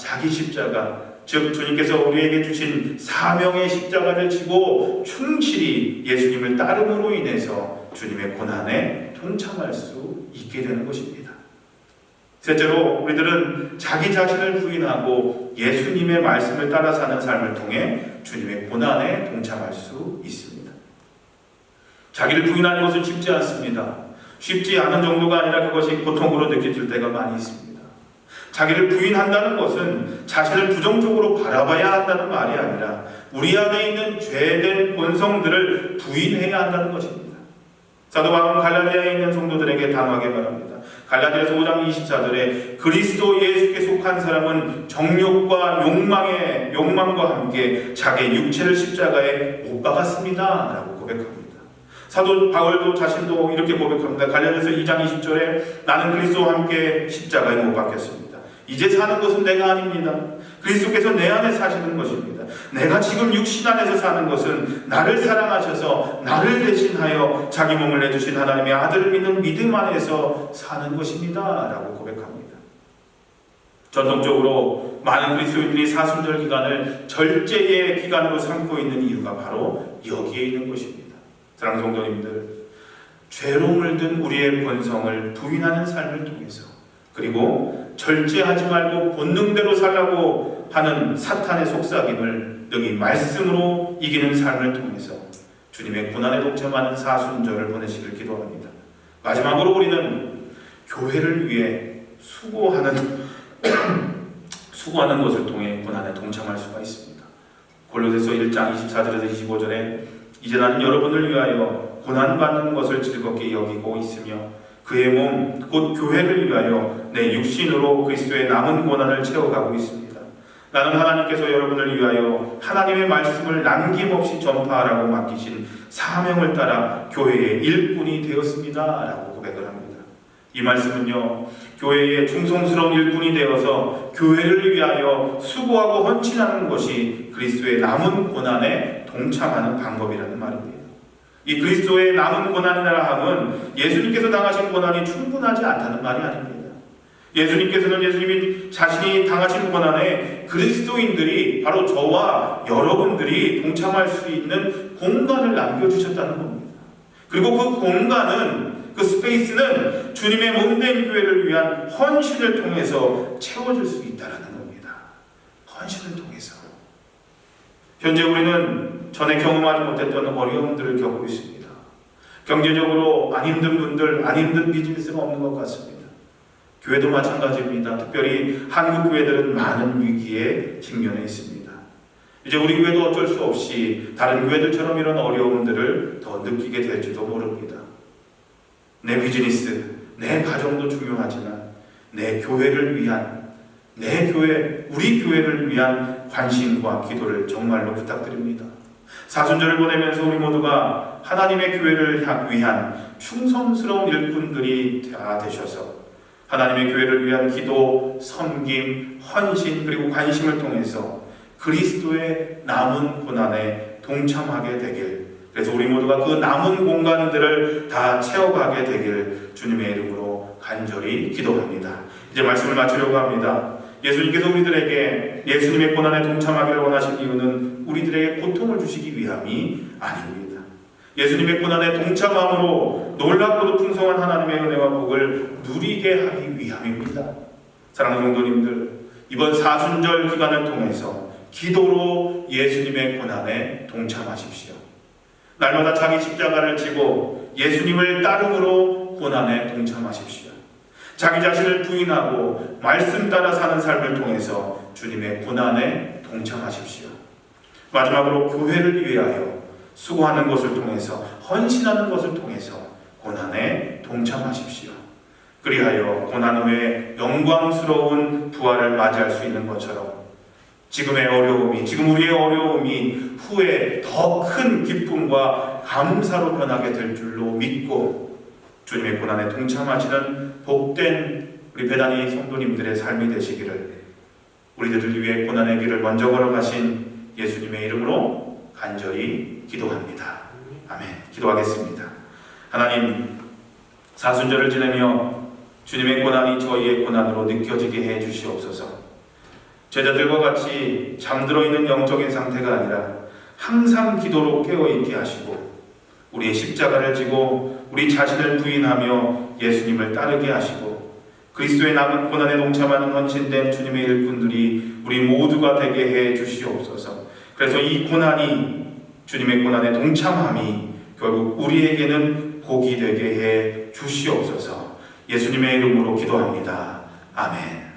자기 십자가 즉 주님께서 우리에게 주신 사명의 십자가를 지고 충실히 예수님을 따름으로 인해서 주님의 고난에 동참할 수 있게 되는 것입니다. 셋째로 우리들은 자기 자신을 부인하고 예수님의 말씀을 따라 사는 삶을 통해 주님의 고난에 동참할 수 있습니다. 자기를 부인하는 것은 쉽지 않습니다. 쉽지 않은 정도가 아니라 그것이 고통으로 느껴질 때가 많이 있습니다. 자기를 부인한다는 것은 자신을 부정적으로 바라봐야 한다는 말이 아니라 우리 안에 있는 죄된 본성들을 부인해야 한다는 것입니다. 사도 바울은 갈라디아에 있는 성도들에게 단호하게 말합니다. 갈라디아서 5장 24절에 그리스도 예수께 속한 사람은 정욕과 욕망의 욕망과 함께 자기 육체를 십자가에 못 박았습니다라고 고백합니다. 사도 바울도 자신도 이렇게 고백합니다. 갈라디아서 2장 20절에 나는 그리스도와 함께 십자가에 못 박혔습니다. 이제 사는 것은 내가 아닙니다. 그리스도께서 내 안에 사시는 것입니다. 내가 지금 육신 안에서 사는 것은 나를 사랑하셔서 나를 대신하여 자기 몸을 내주신 하나님의 아들을 믿는 믿음 안에서 사는 것입니다. 라고 고백합니다. 전통적으로 많은 그리스도인들이 사순절 기간을 절제의 기간으로 삼고 있는 이유가 바로 여기에 있는 것입니다. 사랑하는 성도님들, 죄로 물든 우리의 본성을 부인하는 삶을 통해서 그리고 절제하지 말고 본능대로 살라고 하는 사탄의 속삭임을 능히 말씀으로 이기는 삶을 통해서 주님의 고난에 동참하는 사순절을 보내시길 기도합니다. 마지막으로 우리는 교회를 위해 수고하는 수고하는 것을 통해 고난에 동참할 수가 있습니다. 골로새서 1장 24절에서 25절에 이제 나는 여러분을 위하여 고난 받는 것을 즐겁게 여기고 있으며 그의 몸 곧 교회를 위하여 내 육신으로 그리스도의 남은 고난을 채워가고 있습니다. 나는 하나님께서 여러분을 위하여 하나님의 말씀을 남김없이 전파하라고 맡기신 사명을 따라 교회의 일꾼이 되었습니다 라고 고백을 합니다. 이 말씀은요 교회의 충성스러운 일꾼이 되어서 교회를 위하여 수고하고 헌신하는 것이 그리스도의 남은 고난에 동참하는 방법이라는 말입니다. 이 그리스도의 남은 고난이라 함은 예수님께서 당하신 고난이 충분하지 않다는 말이 아닙니다. 예수님께서는 예수님이 자신이 당하신 고난에 그리스도인들이 바로 저와 여러분들이 동참할 수 있는 공간을 남겨주셨다는 겁니다. 그리고 그 공간은 그 스페이스는 주님의 몸된 교회를 위한 헌신을 통해서 채워질 수 있다는 겁니다. 헌신을 통해서. 현재 우리는 전에 경험하지 못했던 어려움들을 겪고 있습니다. 경제적으로 안 힘든 분들, 안 힘든 비즈니스가 없는 것 같습니다. 교회도 마찬가지입니다. 특별히 한국 교회들은 많은 위기에 직면해 있습니다. 이제 우리 교회도 어쩔 수 없이 다른 교회들처럼 이런 어려움들을 더 느끼게 될지도 모릅니다. 내 비즈니스, 내 가정도 중요하지만 내 교회를 위한 내 교회, 우리 교회를 위한 관심과 기도를 정말로 부탁드립니다. 사순절을 보내면서 우리 모두가 하나님의 교회를 위한 충성스러운 일꾼들이 다 되셔서 하나님의 교회를 위한 기도, 섬김, 헌신 그리고 관심을 통해서 그리스도의 남은 고난에 동참하게 되길 그래서 우리 모두가 그 남은 공간들을 다 채워가게 되길 주님의 이름으로 간절히 기도합니다. 이제 말씀을 마치려고 합니다. 예수님께서 우리들에게 예수님의 고난에 동참하기를 원하신 이유는 우리들에게 고통을 주시기 위함이 아닙니다. 예수님의 고난에 동참함으로 놀랍고도 풍성한 하나님의 은혜와 복을 누리게 하기 위함입니다. 사랑하는 성도님들, 이번 사순절 기간을 통해서 기도로 예수님의 고난에 동참하십시오. 날마다 자기 십자가를 지고 예수님을 따름으로 고난에 동참하십시오. 자기 자신을 부인하고 말씀 따라 사는 삶을 통해서 주님의 고난에 동참하십시오. 마지막으로 교회를 위하여 수고하는 것을 통해서 헌신하는 것을 통해서 고난에 동참하십시오. 그리하여 고난 후에 영광스러운 부활을 맞이할 수 있는 것처럼 지금의 어려움이 지금 우리의 어려움이 후에 더 큰 기쁨과 감사로 변하게 될 줄로 믿고 주님의 고난에 동참하시는 복된 우리 배단이 성도님들의 삶이 되시기를 우리들을 위해 고난의 길을 먼저 걸어가신 예수님의 이름으로 간절히 기도합니다. 아멘. 기도하겠습니다. 하나님 사순절을 지내며 주님의 고난이 저희의 고난으로 느껴지게 해 주시옵소서. 제자들과 같이 잠들어 있는 영적인 상태가 아니라 항상 기도로 깨어 있게 하시고 우리의 십자가를 지고 우리 자신을 부인하며 예수님을 따르게 하시고 그리스도의 남은 고난에 동참하는 헌신된 주님의 일꾼들이 우리 모두가 되게 해 주시옵소서. 그래서 이 고난이 주님의 고난에 동참함이 결국 우리에게는 복이 되게 해 주시옵소서. 예수님의 이름으로 기도합니다. 아멘.